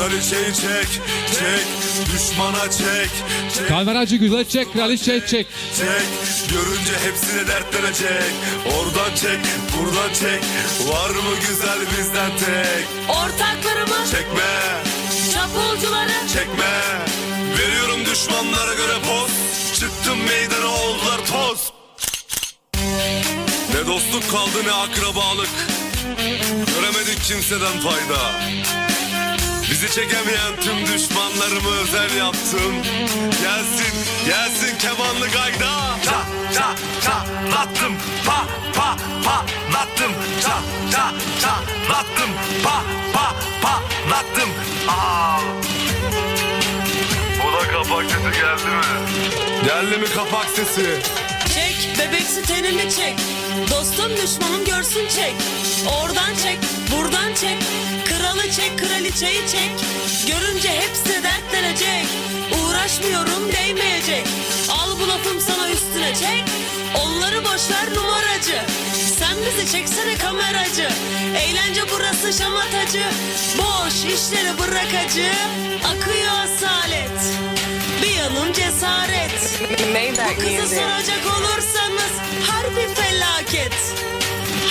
kraliçeyi çek, çek, düşmana çek, çek, Kalveracı güzel çek, kraliçe çek. çek. Görünce hepsini dertlenecek. Oradan çek, buradan çek. Var mı güzel bizden tek? Ortaklarımı, Çekme, çapulcuları, çekme. Veriyorum düşmanlara göre poz. Çıktım meydana oldular toz. Ne dostluk kaldı ne akrabalık. Göremedik kimseden fayda. Bizi çekemeyen tüm düşmanlarımı özel yaptım. Gelsin, gelsin kemanlı gayda. Ça, ça, ça, lattım. Pa, pa, pa, lattım. Ça, ça, ça, lattım. Pa, pa, pa, lattım. Aa. Bu da kapak sesi geldi mi? Geldi mi kapak sesi? çek, bebeksi tenini çek. Dostum düşmanım görsün çek. Oradan çek, buradan çek. Kralı çek. Görünce hepsi dertlenecek. Uğraşmıyorum değmeyecek. Al bu lafım sana üstüne çek. Onları boşver numaracı. Sen bizi çeksene kameracı. Eğlence burası şamatacı. Boş işleri bırak acı. Akıyor asalet. Bir yanım cesaret. Bu kızı soracak olursanız harbi felaket.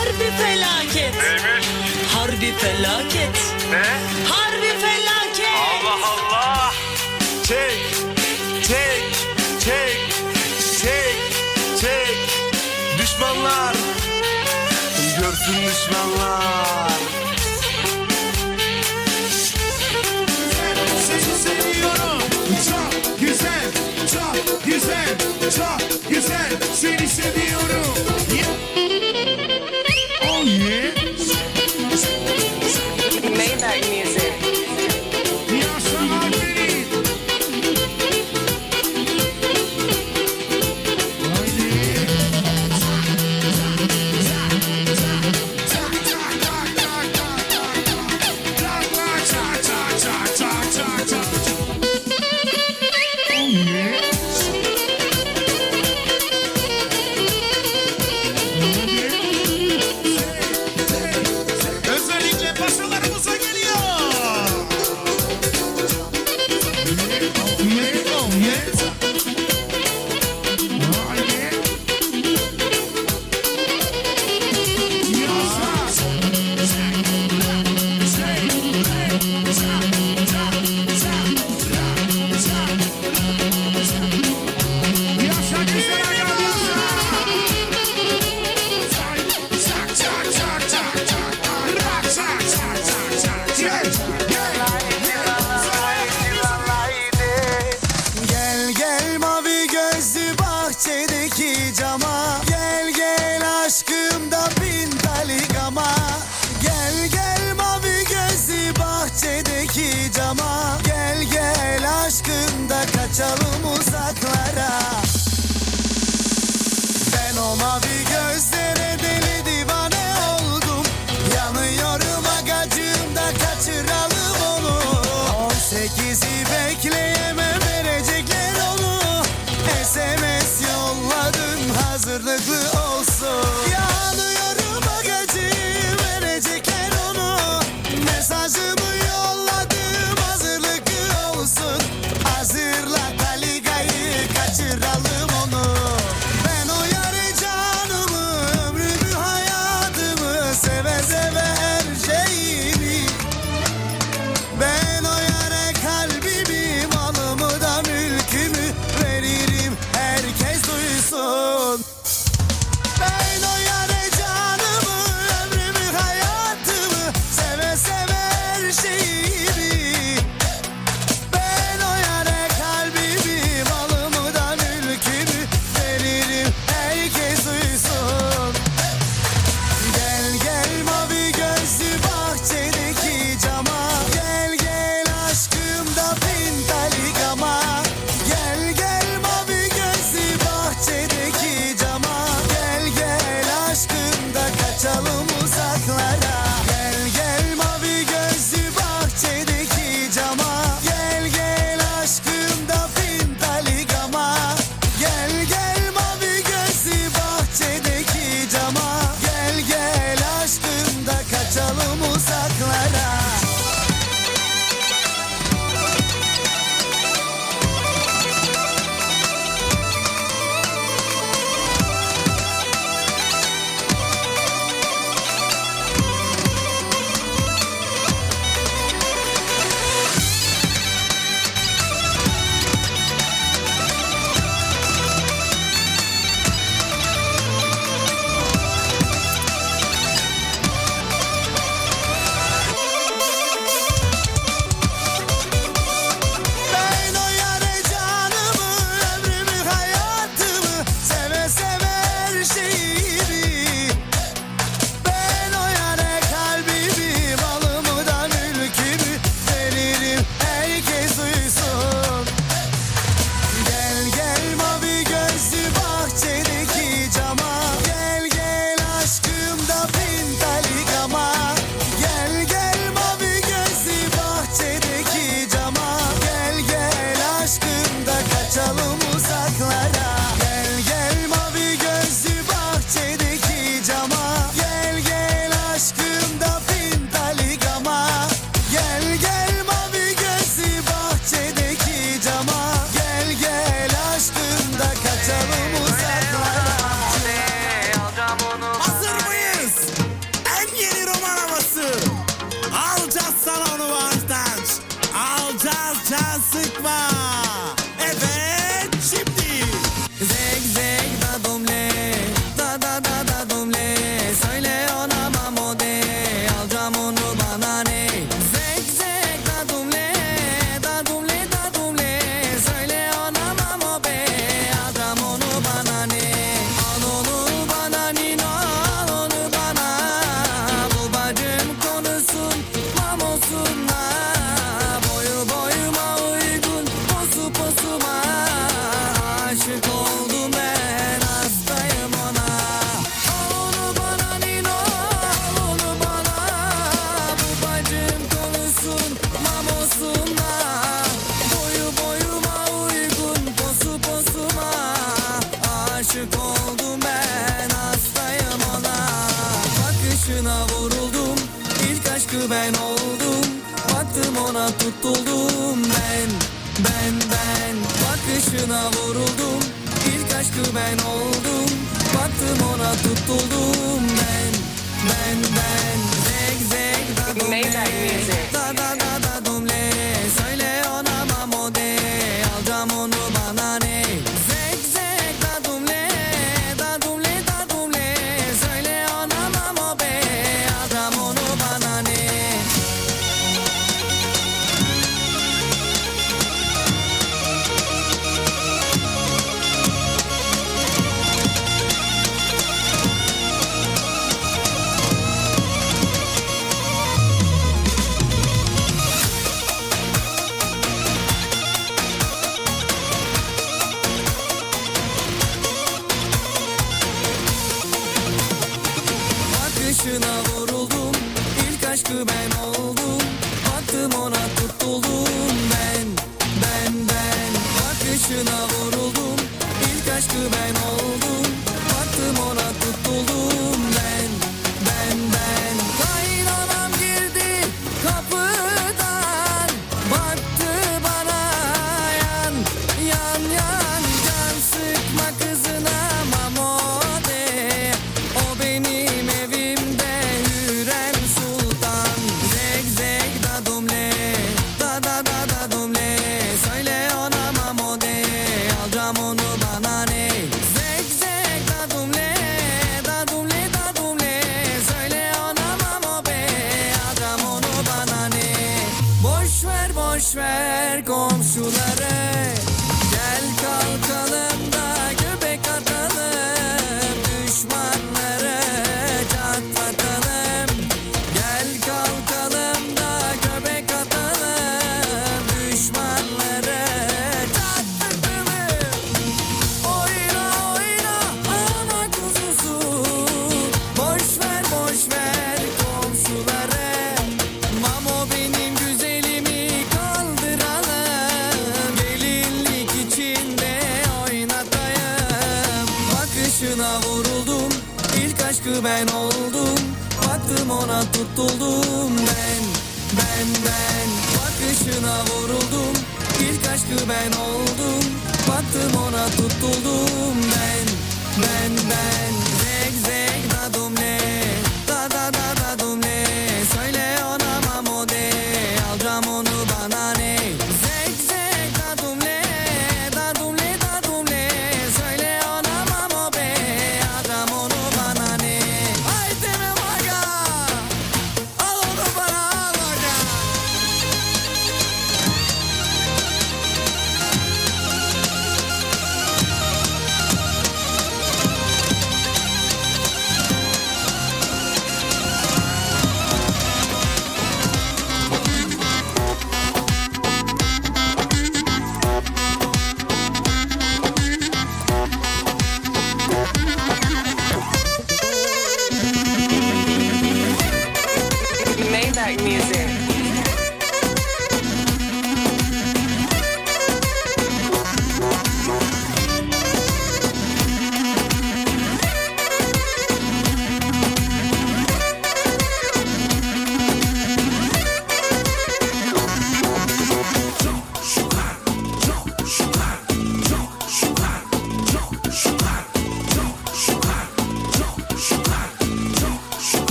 Harbi felaket. Neymiş? Harbi felaket. Ne? Harbi felaket. Allah Allah. Çek, çek, çek, çek, çek. Düşmanlar. Görsün düşmanlar. Seni seviyorum Çok güzel Çok güzel Çok güzel Seni seviyorum Oh başına vuruldum İlk aşkı ben oldum. Baktım ona tutuldum Ben, ben, ben. Bakışına vuruldum İlk aşkı ben oldum. Baktım ona tutuldum Ben, ben, ben. Zek, zek, da, da, da, da, da, da, da, da, da, Bakışına vuruldum İlk aşkı ben oldum. Baktım ona tutuldum ben Ben ben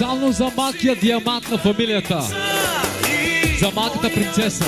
Специално за малкия диамант на фамилията. За малката принцеса.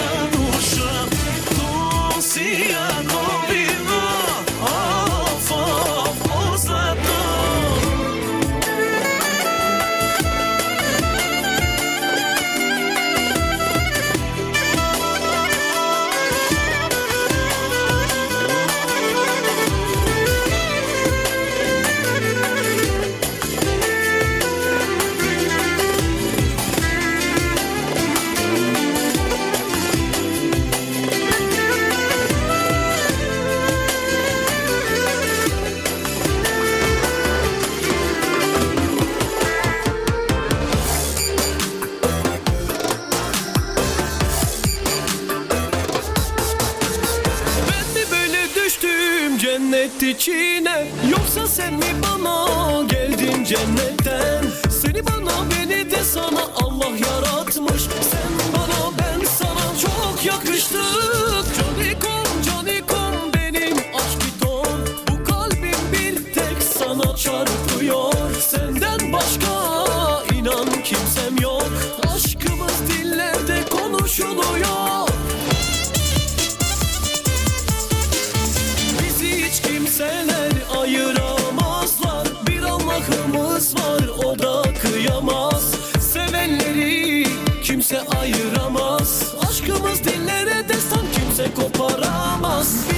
koparamaz.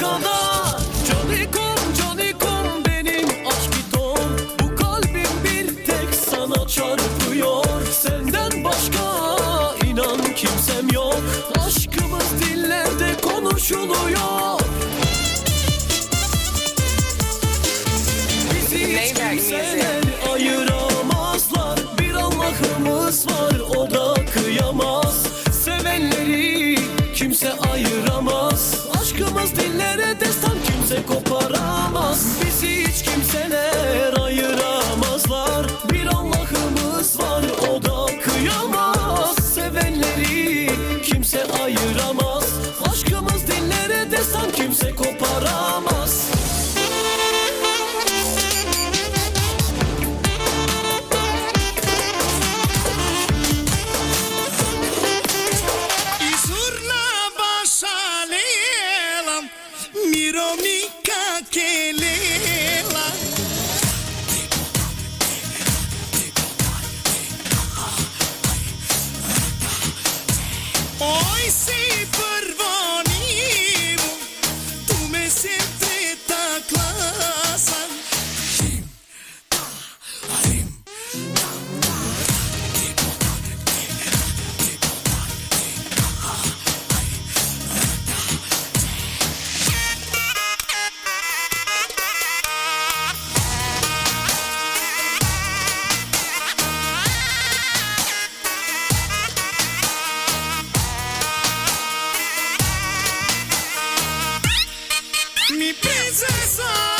Quand ayıramaz. Aşkımız dillere destan kimse koparamaz. Bizi hiç kimseler ayıramazlar. Mi princesa